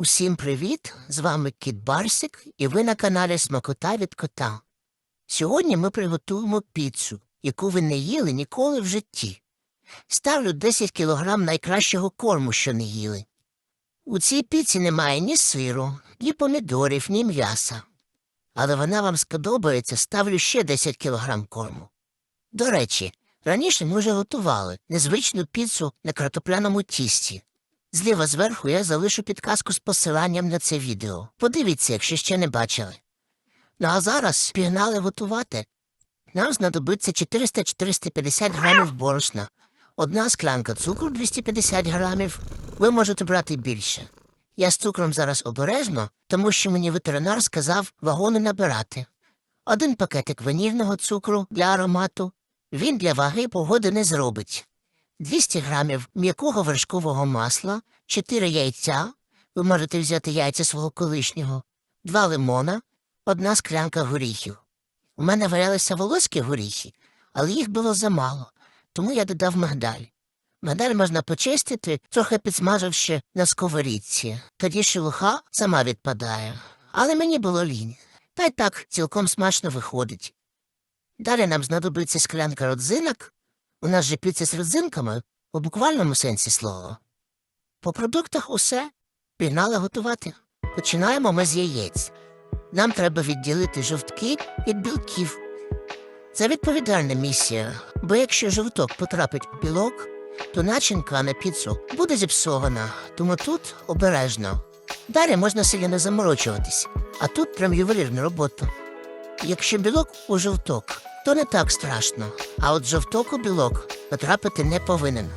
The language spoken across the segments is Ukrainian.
Усім привіт! З вами Кіт Барсик, і ви на каналі Смакота від кота. Сьогодні ми приготуємо піцу, яку ви не їли ніколи в житті. Ставлю 10 кілограм найкращого корму, що не їли. У цій піці немає ні сиру, ні помідорів, ні м'яса. Але вона вам сподобається, ставлю ще 10 кілограм корму. До речі, раніше ми вже готували незвичну піцу на картопляному тісті. Зліва зверху я залишу підказку з посиланням на це відео. Подивіться, якщо ще не бачили. Ну а зараз пігнали готувати. Нам знадобиться 400-450 грамів борошна, одна склянка цукру 250 грамів. Ви можете брати більше. Я з цукром зараз обережно, тому що мені ветеринар сказав вагони набирати. Один пакетик ванільного цукру для аромату. Він для ваги погоди не зробить. 200 грамів м'якого вершкового масла, 4 яйця, ви можете взяти яйця свого колишнього, 2 лимона, одна склянка горіхів. У мене валялися волоські горіхи, але їх було замало, тому я додав мигдаль. Мигдаль можна почистити, трохи підсмаживши на сковорідці. Тоді шелуха сама відпадає. Але мені було лінь. Та й так цілком смачно виходить. Далі нам знадобиться склянка родзинок, у нас же піца з родзинками у буквальному сенсі слова. По продуктах усе пігнали готувати. Починаємо ми з яєць. Нам треба відділити жовтки від білків. Це відповідальна місія, бо якщо жовток потрапить у білок, то начинка на піцу буде зіпсована, тому тут обережно. Далі можна сильно не заморочуватись, а тут прям ювелірна робота. Якщо білок у жовток, то не так страшно, а от жовток білок потрапити не повинен.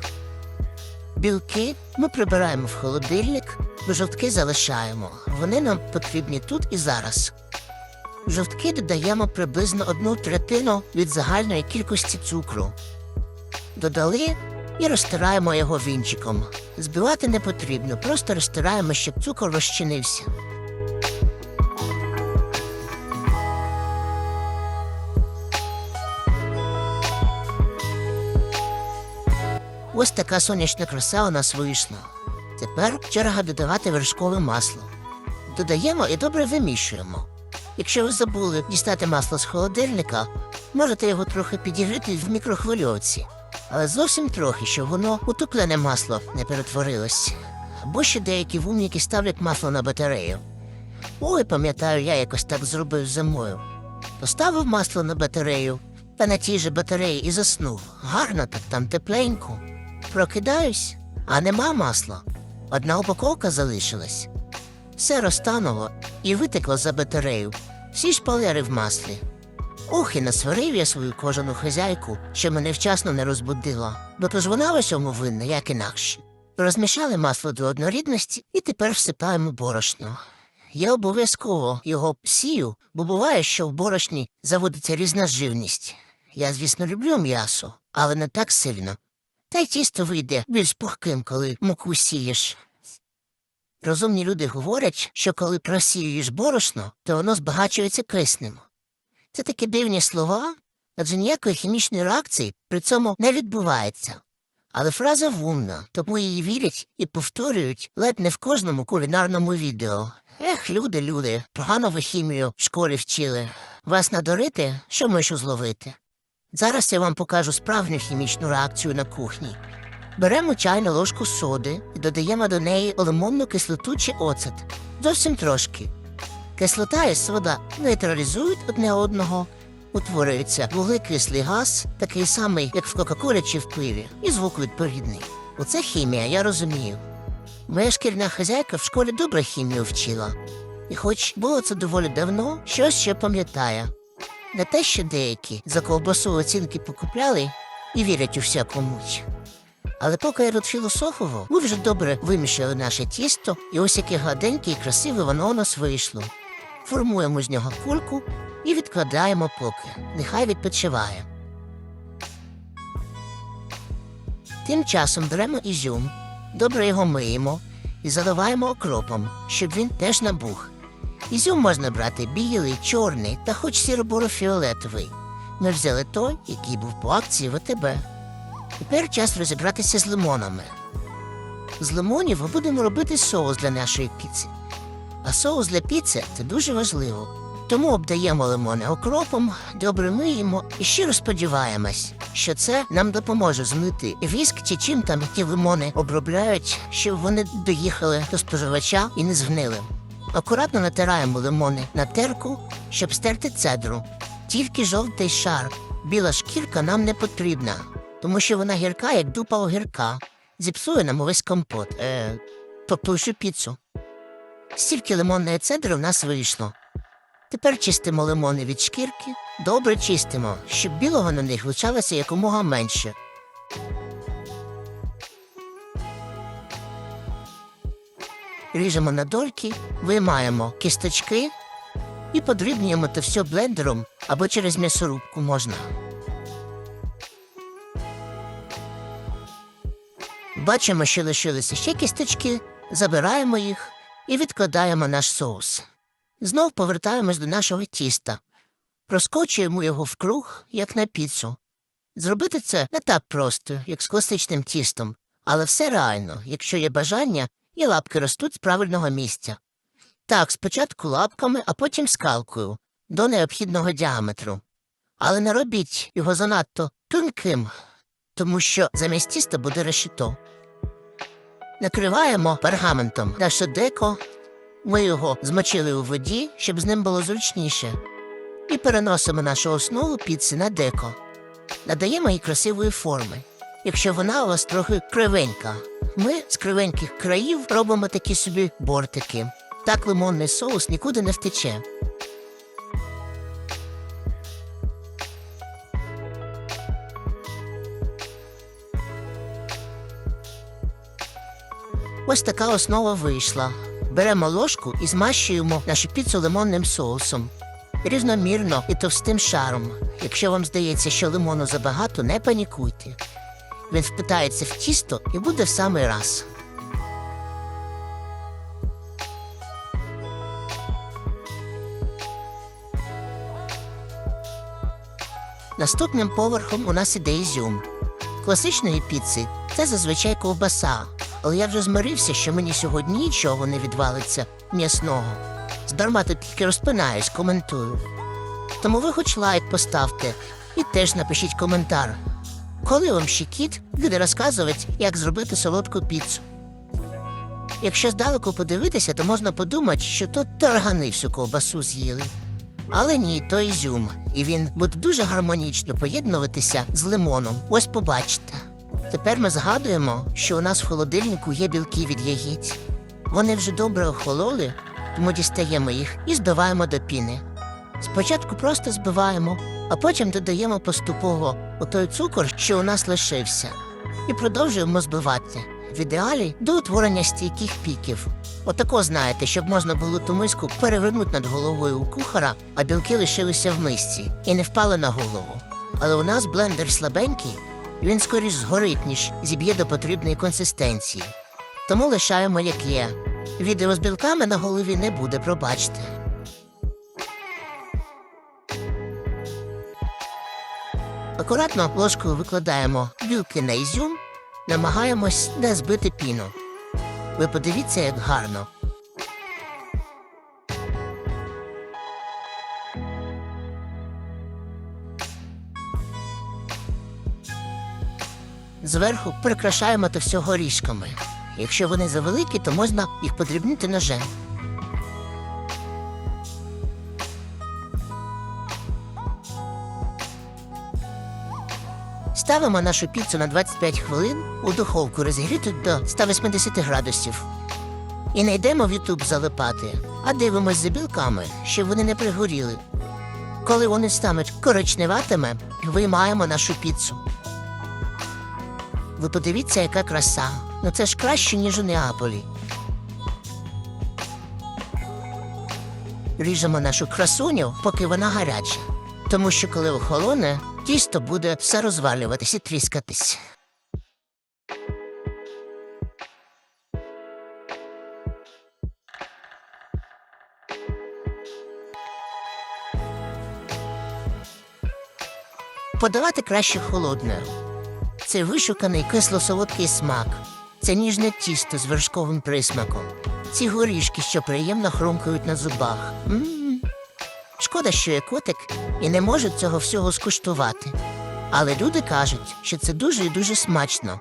Білки ми прибираємо в холодильник, жовтки залишаємо. Вони нам потрібні тут і зараз. Жовтки додаємо приблизно одну третину від загальної кількості цукру. Додали і розтираємо його вінчиком. Збивати не потрібно, просто розтираємо, щоб цукор розчинився. Ось така сонячна краса у нас вийшла. Тепер черга додавати вершкове масло. Додаємо і добре вимішуємо. Якщо ви забули дістати масло з холодильника, можете його трохи підігріти в мікрохвильовці, але зовсім трохи, щоб воно у туплене масло не перетворилось. Або ще деякі вумніки ставлять масло на батарею. Ой, пам'ятаю, я якось так зробив зимою. Поставив масло на батарею, та на тій же батареї і заснув. Гарно так там тепленько. Прокидаюсь, а нема масла. Одна упаковка залишилась. Все розтануло і витекло за батарею. Всі шпалери в маслі. Ох, і насварив я свою кожану хазяйку, що мене вчасно не розбудила, бо то ж вона в винна, як інакше. Розмішали масло до однорідності і тепер всипаємо борошно. Я обов'язково його сію, бо буває, що в борошні заводиться різна живність. Я, звісно, люблю м'ясо, але не так сильно. Та й тісто вийде більш пухким, коли муку сієш. Розумні люди говорять, що коли просіюєш борошно, то воно збагачується киснем. Це такі дивні слова, адже ніякої хімічної реакції при цьому не відбувається. Але фраза вумна, тому її вірять і повторюють ледь не в кожному кулінарному відео. Ех, люди, люди, погано ви хімію в школі вчили. Вас надурити, що мишу зловити. Зараз я вам покажу справжню хімічну реакцію на кухні. Беремо чайну ложку соди і додаємо до неї лимонну кислоту чи оцет. Зовсім трошки. Кислота і сода нейтралізують одне одного, утворюється вуглекислий газ, такий самий, як в Кока-Колі чи в пиві, і звук відповідний. Оце хімія, я розумію. Моя шкільна хазяйка в школі добре хімію вчила. І хоч було це доволі давно, щось ще пам'ятає. Не те, що деякі за ковбасу оцінки покупляли і вірять у всяку муть. Але поки я тут філософував, ми вже добре вимішали наше тісто, і ось яке гладеньке і красиве воно у нас вийшло. Формуємо з нього кульку і відкладаємо поки. Нехай відпочиває. Тим часом беремо ізюм, добре його миємо і заливаємо окропом, щоб він теж набух. Ізюм можна брати білий, чорний та хоч сіро-буро-фіолетовий. Ми взяли той, який був по акції в АТБ. Тепер час розібратися з лимонами. З лимонів ми будемо робити соус для нашої піци. А соус для піци це дуже важливо. Тому обдаємо лимони окропом, добре миємо і щиро сподіваємось, що це нам допоможе змити віск чи чим там ті лимони обробляють, щоб вони доїхали до споживача і не згнили. Акуратно натираємо лимони на терку, щоб стерти цедру. Тільки жовтий шар, біла шкірка нам не потрібна, тому що вона гірка, як дупа огірка. Зіпсує нам увесь компот, е, тобто піцу. Стільки лимонної цедри в нас вийшло. Тепер чистимо лимони від шкірки, добре чистимо, щоб білого на них лишалося якомога менше. Ріжемо на дольки, виймаємо кісточки і подрібнюємо це все блендером або через м'ясорубку можна. Бачимо, що лишилися ще кісточки, забираємо їх і відкладаємо наш соус. Знов повертаємось до нашого тіста. Проскочуємо його в круг, як на піцу. Зробити це не так просто, як з класичним тістом, але все реально, якщо є бажання і лапки ростуть з правильного місця. Так, спочатку лапками, а потім скалкою до необхідного діаметру. Але не робіть його занадто тонким, тому що замість тіста буде решето. Накриваємо пергаментом наше деко. Ми його змочили у воді, щоб з ним було зручніше. І переносимо нашу основу піци на деко. Надаємо їй красивої форми. Якщо вона у вас трохи кривенька, ми з кривеньких країв робимо такі собі бортики. Так лимонний соус нікуди не втече. Ось така основа вийшла. Беремо ложку і змащуємо нашу піцу лимонним соусом. Рівномірно і товстим шаром. Якщо вам здається, що лимону забагато, не панікуйте. Він впитається в тісто і буде в самий раз. Наступним поверхом у нас іде ізюм. Класичної піци це зазвичай ковбаса, але я вже змирився, що мені сьогодні нічого не відвалиться м'ясного. Здарма тут тільки розпинаюсь, коментую. Тому ви хоч лайк поставте і теж напишіть коментар. Коли вам ще кіт буде розказувати, як зробити солодку піцу. Якщо здалеку подивитися, то можна подумати, що тут таргани всю ковбасу з'їли. Але ні, то ізюм, і він буде дуже гармонічно поєднуватися з лимоном. Ось побачите. Тепер ми згадуємо, що у нас в холодильнику є білки від яєць. Вони вже добре охололи, тому дістаємо їх і збиваємо до піни. Спочатку просто збиваємо, а потім додаємо поступово отой цукор, що у нас лишився, і продовжуємо збивати. В ідеалі до утворення стійких піків. Отако знаєте, щоб можна було ту миску перевернути над головою у кухара, а білки лишилися в мисці і не впали на голову. Але у нас блендер слабенький, він скоріш згорить, ніж зіб'є до потрібної консистенції. Тому лишаємо як є. Відео з білками на голові не буде, пробачте. Акуратно ложкою викладаємо білки на ізюм, намагаємось не збити піну. Ви подивіться, як гарно. Зверху прикрашаємо то все горішками. Якщо вони завеликі, то можна їх подрібнити ножем. Ставимо нашу піцу на 25 хвилин у духовку розігріту до 180 градусів. І не йдемо в Ютуб залипати, а дивимось за білками, щоб вони не пригоріли. Коли вони стануть коричневатими, виймаємо нашу піцу. Ви подивіться, яка краса. Ну це ж краще, ніж у Неаполі. Ріжемо нашу красуню, поки вона гаряча. Тому що коли охолоне, тісто буде все розвалюватись і тріскатись. Подавати краще холодною. Це вишуканий кисло-солодкий смак. Це ніжне тісто з вершковим присмаком. Ці горішки, що приємно хрумкають на зубах. м Шкода, що я котик і не можу цього всього скуштувати. Але люди кажуть, що це дуже і дуже смачно.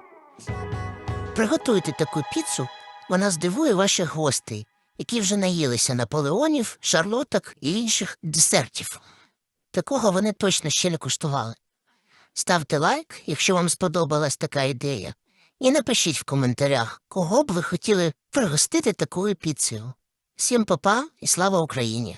Приготуйте таку піцу, вона здивує ваших гостей, які вже наїлися наполеонів, шарлоток і інших десертів. Такого вони точно ще не куштували. Ставте лайк, якщо вам сподобалась така ідея, і напишіть в коментарях, кого б ви хотіли пригостити такою піцею. Всім па-па і слава Україні!